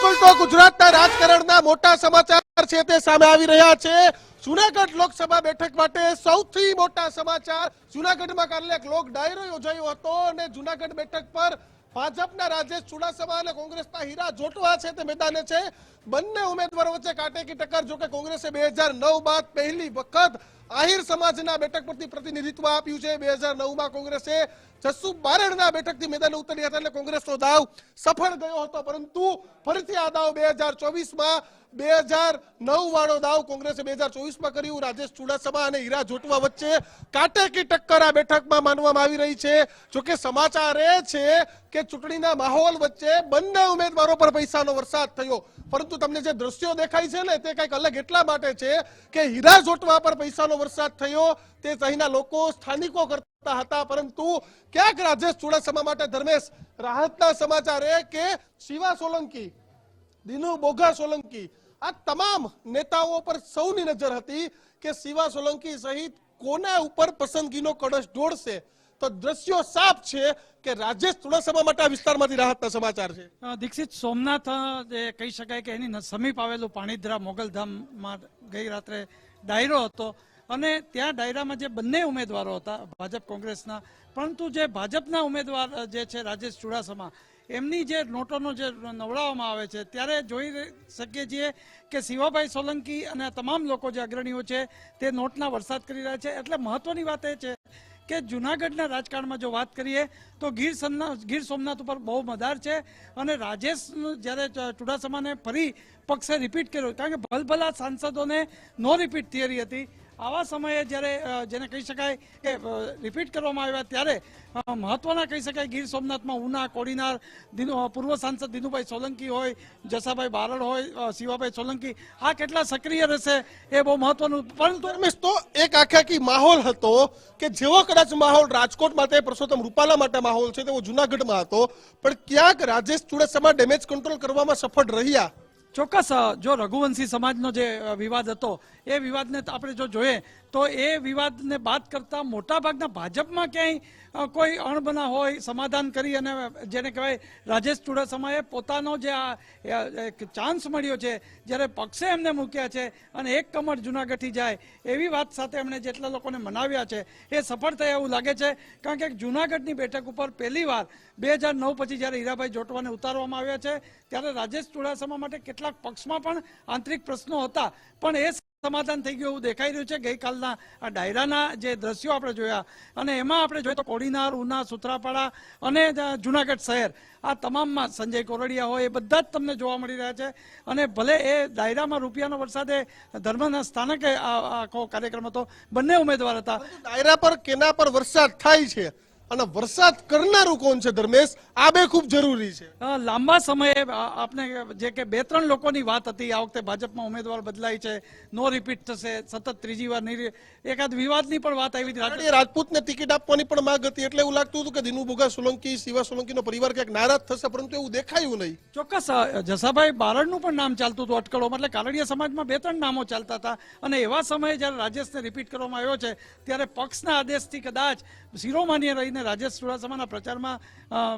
બિલકુલ તો ગુજરાતના રાજકારણના મોટા સમાચાર છે તે સામે આવી રહ્યા છે. જુનાગઢ લોકસભા બેઠક માટે સૌથી મોટા સમાચાર. જુનાગઢમાં કાલે એક લોક ડાયરો યોજાયો હતો અને જુનાગઢ બેઠક પર ભાજપના રાજેશ ચુડાસમા અને કોંગ્રેસના હીરા જોટવા છે તે મેદાને છે. બંને ઉમેદવારો વચ્ચે કાટેકી ટક્કર, જોકે કોંગ્રેસે બે હજાર નવ બાદ પહેલી વખત આહિર સમાજના બેઠક પરથી પ્રતિનિધિત્વ આપ્યું છે. બે હજાર નવમાં કોંગ્રેસે જસુ બારડના બેઠકથી મેદાન ઉતરી હતા એટલે કોંગ્રેસનો દાવ સફળ ગયો હતો. પરંતુ ફરીથી આ દાવ બે હજાર ચોવીસમાં બે હજાર નવ વાળો દાવ કોંગ્રેસે બે હજાર ચોવીસમાં કર્યું. રાજેશ ચુડાસમા અને હીરા જોટવા વચ્ચે કાટેકી ટક્કર આ બેઠકમાં માનવામાં આવી રહી છે. જોકે સમાચાર એ છે કે ચૂંટણીના માહોલ વચ્ચે બંને ઉમેદવારો પર પૈસાનો વરસાદ થયો. પરંતુ તમને જે દ્રશ્યો દેખાય છે ને, તે કંઈક અલગ એટલા માટે છે કે હીરા જોટવા પર પૈસાનો વરસાદ થયો, તે અહીંના લોકો સ્થાનિકો કરતા હતા. પરંતુ ક્યાંક રાજેશ ચુડાસમા માટે ધર્મેશ, રાહતના સમાચાર એ કે શિવા સોલંકી, દિનુ બોઘા સોલંકી, આ તમામ નેતાઓ પર સૌની નજર હતી કે શિવા સોલંકી સહિત કોના ઉપર પસંદગીનો કળશ ઢોળશે તો દ્રશ્યો સાફ છે કે રાજેશ ચુડાસમા માટે આ વિસ્તારમાંથી રાહતના સમાચાર છે. દીક્ષિત સોમનાથ જે કહી શકાય કે એની સમીપ આવેલું પાણીધરા મોગલધામમાં ગઈ રાત્રે ડાયરો હતો. અને ત્યાં ડાયરામાં જે બંને ઉમેદવારો હતા, ભાજપ કોંગ્રેસના, પરંતુ જે ભાજપના ઉમેદવાર જે છે રાજેશ ચુડાસમા, એમની જે નોટોનો જે નવડાવવામાં આવે છે, ત્યારે જોઈ શકીએ છીએ કે શિવાભાઈ સોલંકી અને તમામ લોકો જે અગ્રણીઓ છે, તે નોટના વરસાદ કરી રહ્યા છે. એટલે મહત્વની વાત એ છે કે જુનાગઢના રાજકારણમાં જો વાત કરીએ, તો ગીર સોમનાથ ગીર સોમનાથ ઉપર બહુ મદાર છે અને રાજેશ જ્યારે ચુડાસમાને ફરી પક્ષે રિપીટ કર્યો, કારણ કે ભલભલા સાંસદોને નો રિપીટ થિયરી હતી. આવા સમયે જ્યારે જેને કહી શકાય કે રિપીટ કરવામાં આવ્યા ત્યારે મહત્વના કહી શકાય ગીર સોમનાથમાં ઉના, કોડીનાર પૂર્વ સાંસદ દિનુભાઈ સોલંકી હોય, જસાભાઈ બારડ હોય શિવાભાઈ સોલંકી, આ કેટલા સક્રિય રહેશે એ બહુ મહત્વનું, પરંતુ રમેશ તો એક આખ્યાકી માહોલ હતો કે જેવો કદાચ માહોલ રાજકોટ માટે પરસોત્તમ રૂપાલા માટે માહોલ છે તેવો જુનાગઢમાં હતો, પણ ક્યાંક રાજેશ ચુડાસમા ડેમેજ કંટ્રોલ કરવામાં સફળ રહ્યા. ચોક્કસ જો રઘુવંશી સમાજનો જે વિવાદ હતો એ વિવાદને આપણે જો જોઈએ તો એ વિવાદને બાદ કરતા મોટાભાગના ભાજપમાં ક્યાંય કોઈ અણબના હોય, સમાધાન કરી અને જેને કહેવાય રાજેશ ચુડાસમાએ પોતાનો જે આ એક ચાન્સ મળ્યો છે, જ્યારે પક્ષે એમને મૂક્યા છે અને એક કમર જુનાગઢથી જાય, એવી વાત સાથે એમણે જેટલા લોકોને મનાવ્યા છે, એ સફળ થયા એવું લાગે છે, કારણ કે જુનાગઢની બેઠક ઉપર પહેલીવાર બે હજાર નવ પછી જ્યારે હીરાભાઈ જોટવાને ઉતારવામાં આવ્યા છે, ત્યારે રાજેશ ચુડાસમા માટે કેટલાક પક્ષમાં પણ આંતરિક પ્રશ્નો હતા, પણ એ સમાધાન થઈ ગયું એવું દેખાઈ રહ્યું છે. ગઈકાલના આ ડાયરાના જે દ્રશ્યો આપણે જોયા અને એમાં આપણે જોઈએ તો કોડીનાર, ઉના, સુત્રાપાડા અને જુનાગઢ શહેર, આ તમામમાં સંજય કોરડિયા હોય એ બધા જ તમને જોવા મળી રહ્યા છે. અને ભલે એ ડાયરામાં રૂપિયાનો વરસાદે ધર્મના સ્થાનકે આખો કાર્યક્રમ હતો, બંને ઉમેદવાર હતા. ડાયરા પર, કેના પર વરસાદ થાય છે? અને વરસાદ કરનારું કોણ છે ધર્મેશ? આ બે ખૂબ જરૂરી છે. લાંબા સમયે આપને આપણે જે કે બે ત્રણ લોકોની વાત હતી આ વખતે ભાજપમાં ઉમેદવાર બદલાય છે નો રિપીટ થશે સતત ત્રીજી વાર નહીં એકાદ વિવાદની પણ વાત આવી હતી. રાજપૂતને ટિકિટ આપવાની પણ માંગ હતી એટલે એવું લાગતું હતું કે દિનુ ભોગા સોલંકી શિવા સોલંકીનો પરિવાર ક્યાંક નારાજ થશે પરંતુ એવું દેખાયું નહીં. ચોક્કસ જસાભાઈ બારડનું પણ નામ ચાલતું હતું અટકળોમાં એટલે કારડિયા સમાજમાં બે ત્રણ નામો ચાલતા હતા. અને એવા સમયે જ્યારે રાજેશને રિપીટ કરવામાં આવ્યો છે ત્યારે પક્ષના આદેશથી કદાચ શિરોમાન્ય રહીને રાજેશ ચુડાસમાના પ્રચારમાં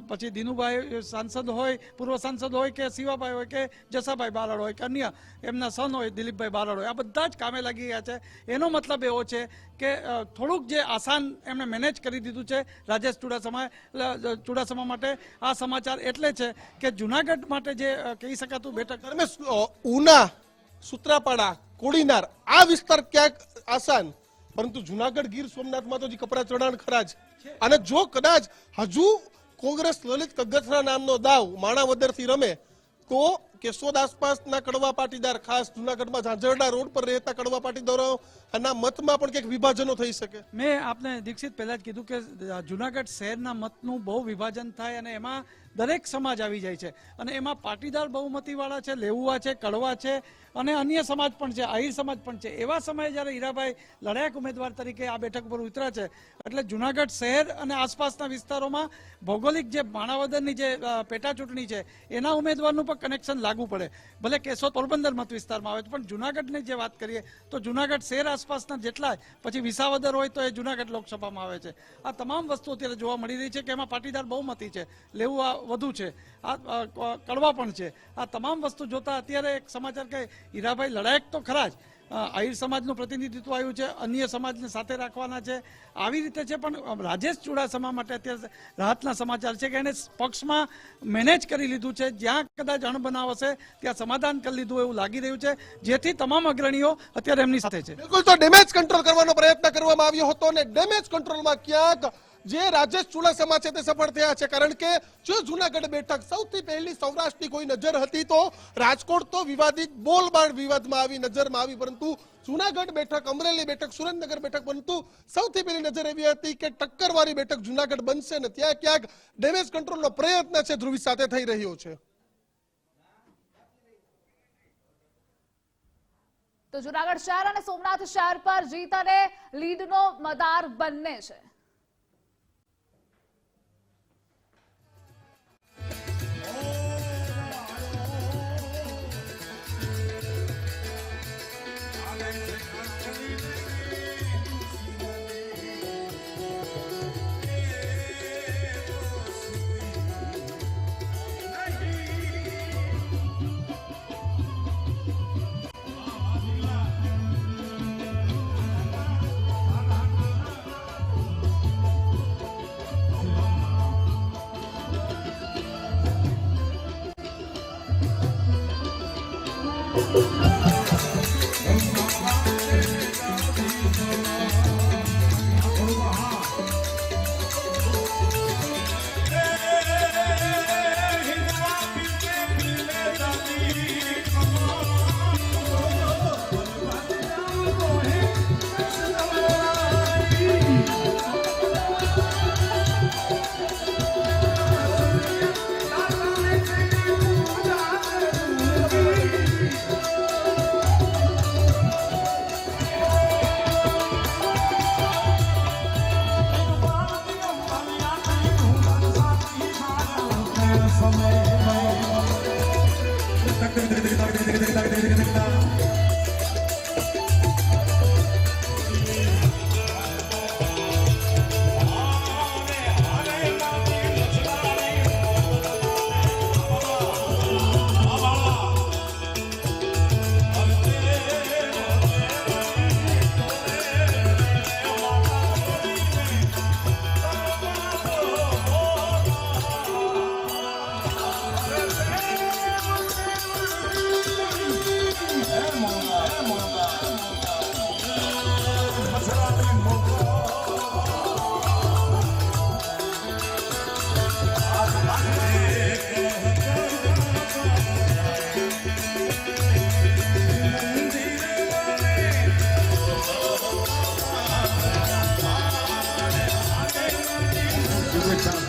પછી દિનુભાઈ સાંસદ હોય, પૂર્વ સાંસદ હોય કે શિવાભાઈ હોય કે જસાભાઈ બારડ હોય કે અન્ય એમના સન હોય, દિલીપભાઈ બારડ હોય, આ બધા જ કામે લાગી ગયા છે. એનો મતલબ એવો છે કે થોડુંક જે આસાન એમણે મેનેજ કરી દીધું છે રાજેશ ચુડાસમા ચુડાસમા માટે, આ સમાચાર એટલે છે કે જુનાગઢ માટે જે કહી શકાતું બેઠક ઉના, સુત્રાપાડા, કોડીનાર, આ વિસ્તાર ક્યાંક આસાન? પરંતુ જુનાગઢ ગીર સોમનાથમાં તો હજી કપરા ચઢાણ ખરા જ. અને જો કદાચ હજુ કોંગ્રેસ લલિત કગથરા નામનો દાવ માણાવદરથી રમે, તો કેશોદ આસપાસના કડવા પાટીદાર, ખાસ જુનાગઢમાં ઝાંઝરડા રોડ પર રહેતા કડવા પાટીદારો ના મતમાં પણ કંઈક વિભાજનો થઈ શકે? મેં આપને દીક્ષિત પહેલા જ કીધું કે જુનાગઢ શહેરના મતનું બહુ વિભાજન થાય અને એમાં દરેક સમાજ આવી જાય છે. અને એમાં પાટીદાર બહુમતીવાળા છે લેવુઆ છે, કડવા છે અને અન્ય સમાજ પણ છે, આહિર સમાજ પણ છે. એવા સમયે જ્યારે હીરાભાઈ લડાયક ઉમેદવાર તરીકે આ બેઠક પર ઉતર્યા છે, એટલે જુનાગઢ શહેર અને આસપાસના વિસ્તારોમાં ભૌગોલિક જે માણાવદરની જે પેટા ચૂંટણી છે, એના ઉમેદવારનું પણ કનેક્શન લાગુ પડે. ભલે કેશોદ પોરબંદર મત વિસ્તારમાં આવે પણ જુનાગઢની જે વાત કરીએ તો જુનાગઢ શહેર આસપાસના જેટલા પછી વિસાવદર હોય તો એ જુનાગઢ લોકસભામાં આવે છે. આ તમામ વસ્તુ અત્યારે જોવા મળી રહી છે કે એમાં પાટીદાર બહુમતી છે લેવું આ વધુ છે. આ કડવા પણ છે. આ તમામ વસ્તુ જોતા અત્યારે એક સમાચાર કે હીરાભાઈ લડાયક તો ખરા જ. આહિર સમાજનું પ્રતિનિધિત્વ આવ્યું છે, અન્ય સમાજને સાથે રાખવાના છે. આવી રીતે છે, પણ રાજેશ ચુડાસમા માટે અત્યારે રાહતના સમાચાર છે કે એને પક્ષમાં મેનેજ કરી લીધું છે. જ્યાં કદાચ અણબનાવ હશે, ત્યાં સમાધાન કરી લીધું એવું લાગી રહ્યું છે. જેથી તમામ અગ્રણીઓ અત્યારે એમની સાથે છે. બિલકુલ, તો ડેમેજ કંટ્રોલ કરવાનો પ્રયત્ન કરવામાં આવ્યો હતો અને ડેમેજ કંટ્રોલમાં ક્યાંક જે રાજેશ ચુડાસમા છે તે સફળ થયા છે. કારણ કે જો જુનાગઢ બેઠક સૌથી પહેલી સૌરાષ્ટ્રની કોઈ નજર હતી તો રાજકોટ તો વિવાદિત બોલબાળ વિવાદમાં આવી નજરમાં આવી, પરંતુ જુનાગઢ બેઠક, અમરેલી બેઠક, સુરેન્દ્રનગર બેઠક પરંતુ સૌથી પહેલી નજર એવી હતી કે ટક્કરવાળી બેઠક જુનાગઢ બનશે ને ત્યાં ક્યાંક ડેમેજ કંટ્રોલનો પ્રયત્ન છે ધ્રુવી સાથે થઈ રહ્યો છે. તો જુનાગઢ શહેર અને સોમનાથ શહેર પર જીત અને લીડનો મદાર બંને છે. Yeah.